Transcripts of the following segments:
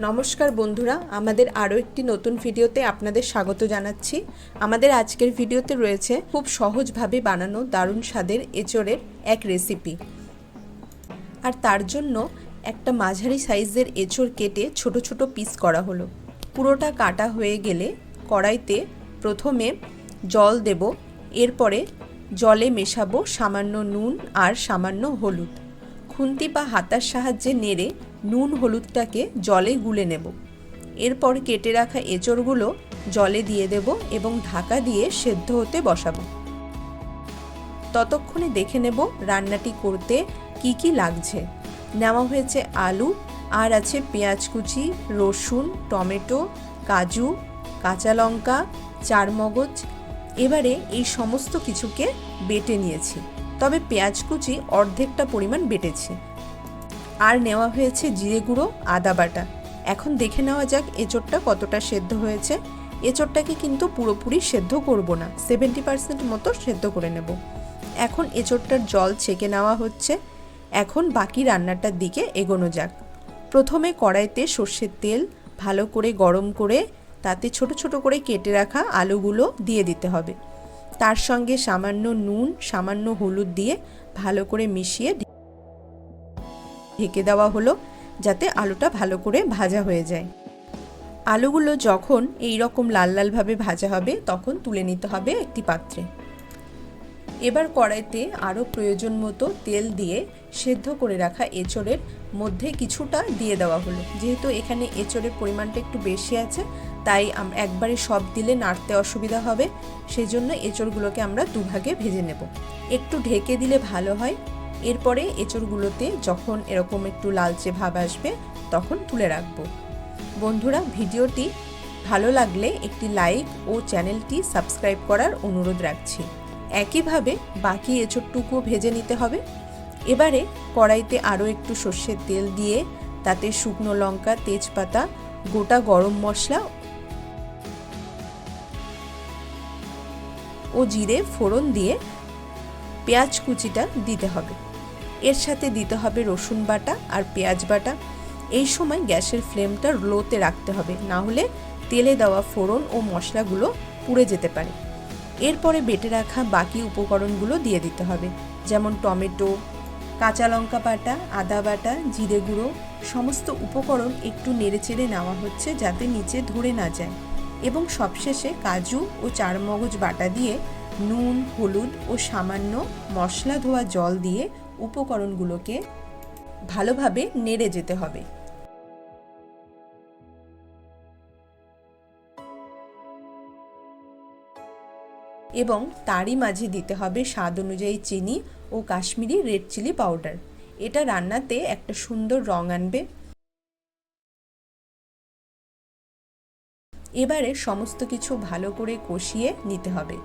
নমস্কার বন্ধুরা, আমাদের আরও একটি নতুন ভিডিওতে আপনাদের স্বাগত জানাচ্ছি। আমাদের আজকের ভিডিওতে রয়েছে খুব সহজভাবে বানানো দারুণ স্বাদের এঁচড়ের এক রেসিপি আর তার জন্য একটা মাঝারি সাইজের এঁচড় কেটে ছোট ছোট পিস করা হলো। পুরোটা কাটা হয়ে গেলে কড়াইতে প্রথমে জল দেব, এরপরে জলে মেশাবো সামান্য নুন আর সামান্য হলুদ। খুন্তি বা হাতার সাহায্যে নেড়ে নুন হলুদটাকে জলে গুলে নেব। এরপর কেটে রাখা এঁচড়গুলো জলে দিয়ে দেব এবং ঢাকা দিয়ে সেদ্ধ হতে বসাবো। ততক্ষণে দেখে নেব রান্নাটি করতে কি কি লাগছে। নেওয়া হয়েছে আলু, আর আছে পেঁয়াজ কুচি, রসুন, টমেটো, কাজু, কাঁচা লঙ্কা, চারমগজ। এবারে এই সমস্ত কিছুকে বেটে নিয়েছি। তবে পেঁয়াজ কুচি অর্ধেকটা পরিমাণ বেটেছি। আর নেওয়া হয়েছে জিরে গুঁড়ো, আদা বাটা। এখন দেখে নেওয়া যাক এঁচড়টা কতটা সেদ্ধ হয়েছে। এঁচড়টাকে কিন্তু পুরোপুরি সেদ্ধ করব না সেভেন্টি পার্সেন্ট মতো সেদ্ধ করে নেব। এখন এঁচড়টার জল ছেঁকে নেওয়া হচ্ছে। এখন বাকি রান্নাটার দিকে এগোনো যাক। প্রথমে কড়াইতে সর্ষের তেল ভালো করে গরম করে, তাতে ছোট ছোট করে কেটে রাখা আলুগুলো দিয়ে দিতে হবে। তার সঙ্গে সামান্য নুন, সামান্য হলুদ দিয়ে ভালো করে মিশিয়ে ঢেকে দেওয়া হলো যাতে আলুটা ভালো করে ভাজা হয়ে যায়। আলুগুলো যখন এই রকম লাল লালভাবে ভাজা হবে, তখন তুলে নিতে হবে একটি পাত্রে। এবার কড়াইতে আরও প্রয়োজন মতো তেল দিয়ে সেদ্ধ করে রাখা এঁচড়ের মধ্যে কিছুটা দিয়ে দেওয়া হলো। যেহেতু এখানে এঁচড়ের পরিমাণটা একটু বেশি আছে, তাই একবারে সব দিলে নাড়তে অসুবিধা হবে। সেই জন্য এঁচড়গুলোকে আমরা দুভাগে ভেজে নেব। একটু ঢেকে দিলে ভালো হয়। এরপরে এঁচড়গুলোতে যখন এরকম একটু লালচে ভাব আসবে, তখন তুলে রাখব। বন্ধুরা, ভিডিওটি ভালো লাগলে একটি লাইক ও চ্যানেলটি সাবস্ক্রাইব করার অনুরোধ রাখছি। একইভাবে বাকি এঁচড়টুকুও ভেজে নিতে হবে। এবারে কড়াইতে আরও একটু সর্ষের তেল দিয়ে তাতে শুকনো লঙ্কা, তেজপাতা, গোটা গরম মশলা ও জিরে ফোড়ন দিয়ে পেঁয়াজ কুচিটা দিতে হবে। এর সাথে দিতে হবে রসুন বাটা আর পেঁয়াজ বাটা। এই সময় গ্যাসের ফ্লেমটা লোতে রাখতে হবে, না হলে তেলে দেওয়া ফোড়ন ও মশলাগুলো পুড়ে যেতে পারে। এরপরে বেটে রাখা বাকি উপকরণগুলো দিয়ে দিতে হবে, যেমন টমেটো, কাঁচা লঙ্কা বাটা, আদা বাটা, জিরে গুঁড়ো। সমস্ত উপকরণ একটু নেড়েচেড়ে নেওয়া হচ্ছে যাতে নিচে ধরে না যায়। এবং সবশেষে কাজু ও চারমগজ বাটা দিয়ে নুন, হলুদ ও সামান্য মশলা ধোয়া জল দিয়ে উপকরণগুলোকে ভালোভাবে নেড়ে যেতে হবে। এবং তারই মাঝে দিতে হবে স্বাদ অনুযায়ী চিনি ও কাশ্মীরি রেড চিলি পাউডার। এটা রান্নাতে একটা সুন্দর রং আনবে। এবারে সমস্ত কিছু ভালো করে কষিয়ে নিতে হবে।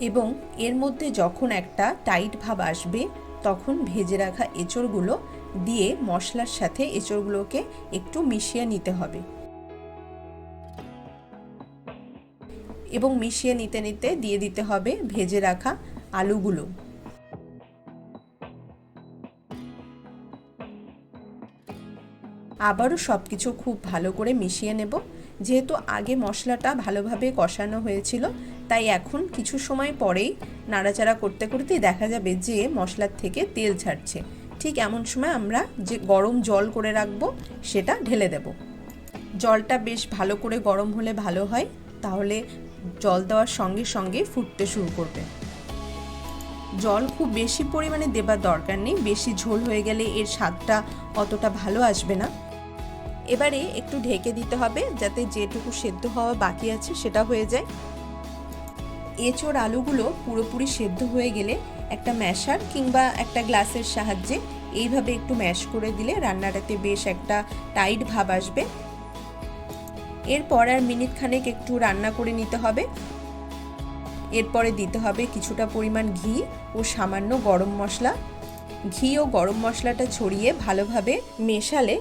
এবং এর মধ্যে যখন একটা টাইট ভাব আসবে, তখন ভেজে রাখা এঁচড়গুলো দিয়ে মশলার সাথে এঁচড়গুলোকে একটু মিশিয়ে নিতে হবে। এবং মিশিয়ে নিতে নিতে দিয়ে দিতে হবে ভেজে রাখা আলুগুলো। আবারও সব কিছু খুব ভালো করে মিশিয়ে নেব। যেহেতু আগে মশলাটা ভালোভাবে কষানো হয়েছিল তাই এখন কিছু সময় পরেই নাড়াচাড়া করতে করতেই দেখা যাবে যে মশলার থেকে তেল ছাড়ছে। ঠিক এমন সময় আমরা যে গরম জল করে রাখব, সেটা ঢেলে দেব। জলটা বেশ ভালো করে গরম হলে ভালো হয়, তাহলে জল দেওয়ার সঙ্গে সঙ্গে ফুটতে শুরু করবে। জল খুব বেশি পরিমাণে দেবার দরকার নেই, বেশি ঝোল হয়ে গেলে এর স্বাদটা অতটা ভালো আসবে না। এবারে একটু ঢেকে দিতে হবে, যাতে যেটুকু সেদ্ধ হওয়া বাকি আছে সেটা হয়ে যায়। এঁচোড় আলুগুলো পুরোপুরি সেদ্ধ হয়ে গেলে একটা ম্যাশার কিংবা একটা গ্লাসের সাহায্যে এইভাবে একটু ম্যাশ করে দিলে রান্নাটাতে বেশ একটা টাইট ভাব আসবে। এরপর আর মিনিট খানেক একটু রান্না করে নিতে হবে। এরপরে দিতে হবে কিছুটা পরিমাণ ঘি ও সামান্য গরম মশলা। ঘি ও গরম মশলাটা ছড়িয়ে ভালোভাবে মেশালে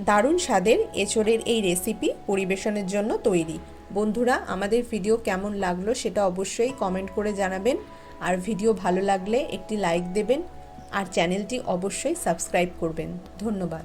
দারুণ স্বাদের এঁচড়ের এই রেসিপি পরিবেশনের জন্য তৈরি। বন্ধুরা, আমাদের ভিডিও কেমন লাগল সেটা অবশ্যই কমেন্ট করে জানাবেন। আর ভিডিও ভালো লাগলে একটি লাইক দেবেন। আর চ্যানেলটি অবশ্যই সাবস্ক্রাইব করবেন। ধন্যবাদ।